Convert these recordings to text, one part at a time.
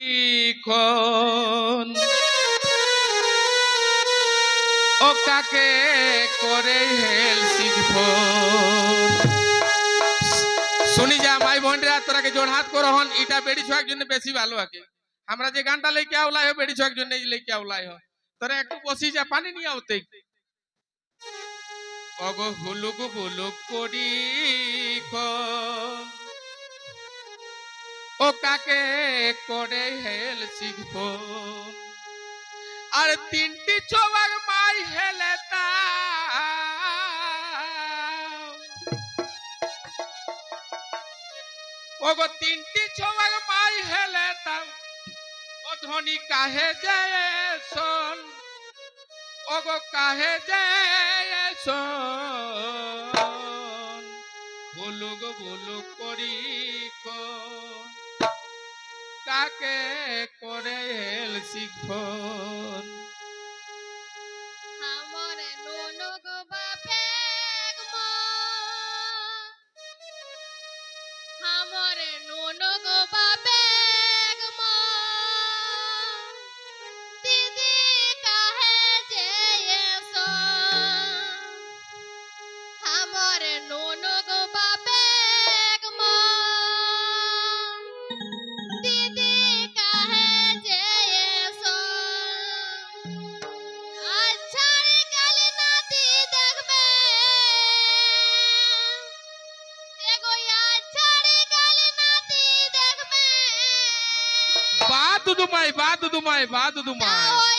ও কাকে করে হেল শিখব শুনি যা মাই বোনরা তোরাকে জোড় হাত করো হন? ইটা বেড়ি ছোয়ার জন্য বেশি ভালো আগে। আমরা যে গানটা লেকে আওলাই হয় বেড়ি ছোয়ার জন্য লেকে আওলাই হয়। তোরা একটু বসি যা, পানি নিয়ে আওতে অগো হুলুক বুলুক করি খন ও কাকে করে হেল শিখব? আর তিনটি চোবাক মাই হেলে ওগো, তিনটি চোবাক মাই হেলে ও ধনী কাহে যায় শোন? ওগো, কাহে যায় শোন? বুলুক বুলুক করি কোন কাকে করে শিখন maivado do maivado do maivado do maivado.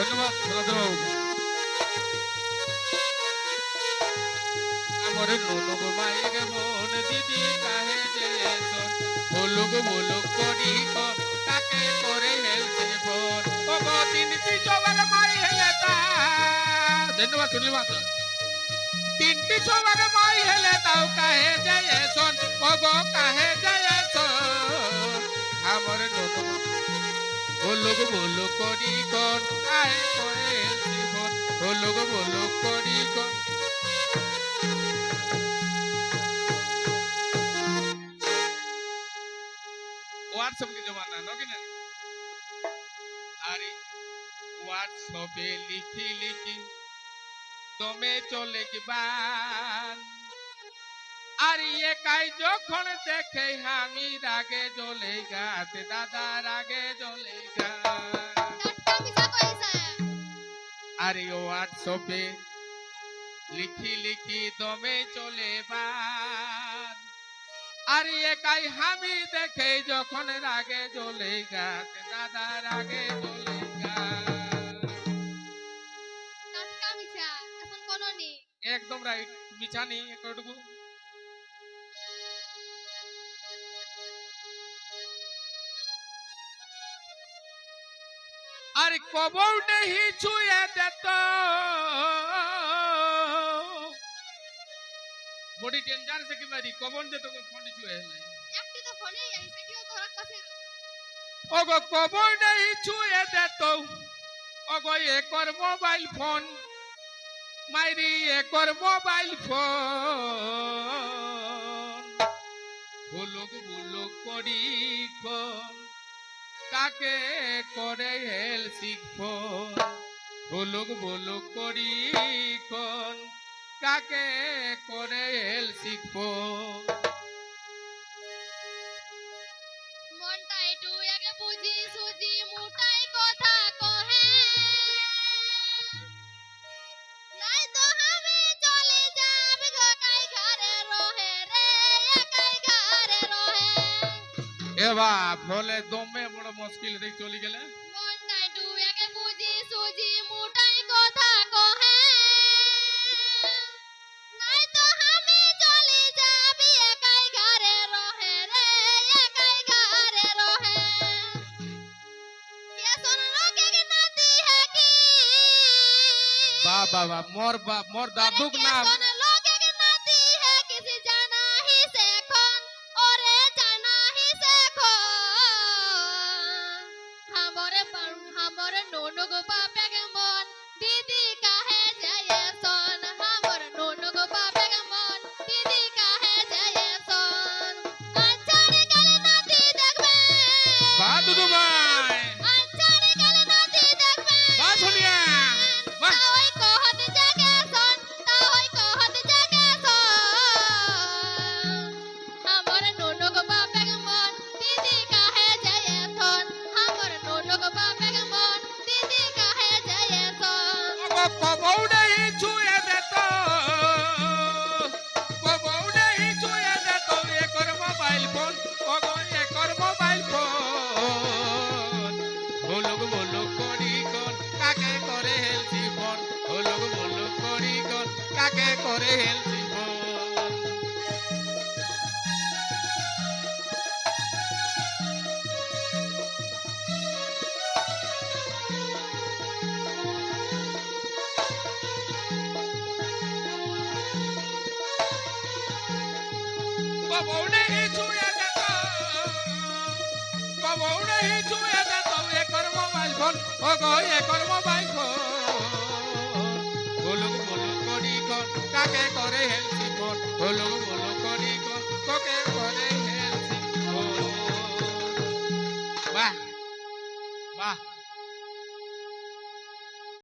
ধন্যবাদ সনাতনবাবু আমার ননক মায়ের মন দিদি কাহে যে ভুলুক ভুলুক করি তাকে করে হেলছে ফোন ও তিনটি চোবাক মাই হেলে তা ধন্যবাদ মাত্র তিনটি চোবাক মাই হেলে তাও কাহে যে এসন ও কাহে যে ভুলুক ভুলুক করি কর কাহে করে জীবন ভুলুক ভুলুক করি কর হোয়াটসঅ্যাপ के जमाना नो कि नहीं আরে হোয়াটসঅ্যাপে লিখি লিখি দমে চলে আর একাই যখন দেখে আমি রাগে জ্বলে গাতে দাদা রাগে জ্বলে আরে হোয়াটসঅ্যাপে লিখি লিখি দমে চলে বান আরে একাই আমি দেখে যখন রাগে জ্বলে গাতে দাদা রাগে জ্বলে একদম রাইট মিছা নেই আর কবর নেহি ছুঁয়ে দেত বডি ডেঞ্জার সে কি মারি? কবন যে তোকে ফোন ছুয়ে হেলাই একটি তো ফোনেই আই সেটিও তো কাছে রয়েছে ওগো কবর নেই ছুঁয়ে দে তো ওগো একর মোবাইল ফোন মাইরি একর মোবাইল ফোন। বুলুক বুলুক করি। কন কাকে করে হেল শিখব? বুলুক বুলুক করি কোন? কাকে করে হেল শিখ এবা ফলে দমে বড় মুশকিল দেখ চলি গেলে মনটা একটু আগে বুঝি সুজি মুটাই কথা কহে নাই তো আমি চলে যাব একাই ঘরে রহে রে একাই ঘরে রহে ये सुन लोगे कि नाती है की বা বাবা মোর বা মোর দাদুক अरे নাম ये করে হেলছি